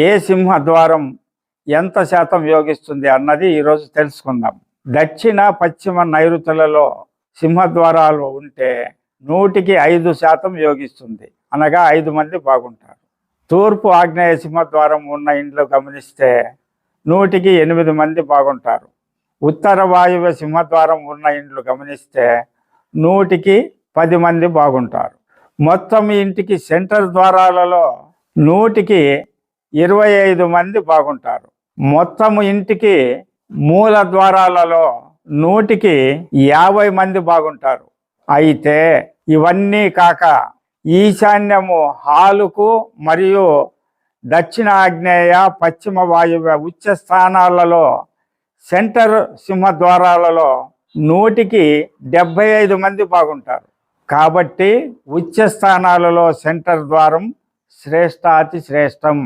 ఏ సింహద్వారం ఎంత శాతం యోగిస్తుంది అన్నది ఈరోజు తెలుసుకుందాం. దక్షిణ పశ్చిమ నైరుతులలో సింహద్వారాలు ఉంటే నూటికి ఐదు శాతం యోగిస్తుంది. అనగా ఐదు మంది బాగుంటారు. తూర్పు ఆగ్నేయ సింహద్వారం ఉన్న ఇండ్లు గమనిస్తే నూటికి ఎనిమిది మంది బాగుంటారు. ఉత్తర వాయువ్య సింహద్వారం ఉన్న ఇండ్లు గమనిస్తే నూటికి పది మంది బాగుంటారు. మొత్తం ఇంటికి సెంటర్ ద్వారాలలో నూటికి ఇరవై ఐదు మంది బాగుంటారు. మొత్తం ఇంటికి మూల ద్వారాలలో నూటికి యాభై మంది బాగుంటారు. అయితే ఇవన్నీ కాక ఈశాన్యము హాలుకు మరియు దక్షిణ ఆగ్నేయ పశ్చిమ వాయువ్య ఉచ్చ స్థానాలలో సెంటర్ సింహద్వారాలలో నూటికి డెబ్బై ఐదు మంది బాగుంటారు. కాబట్టి ఉచ్చ స్థానాలలో సెంటర్ ద్వారం శ్రేష్టాతి శ్రేష్టం.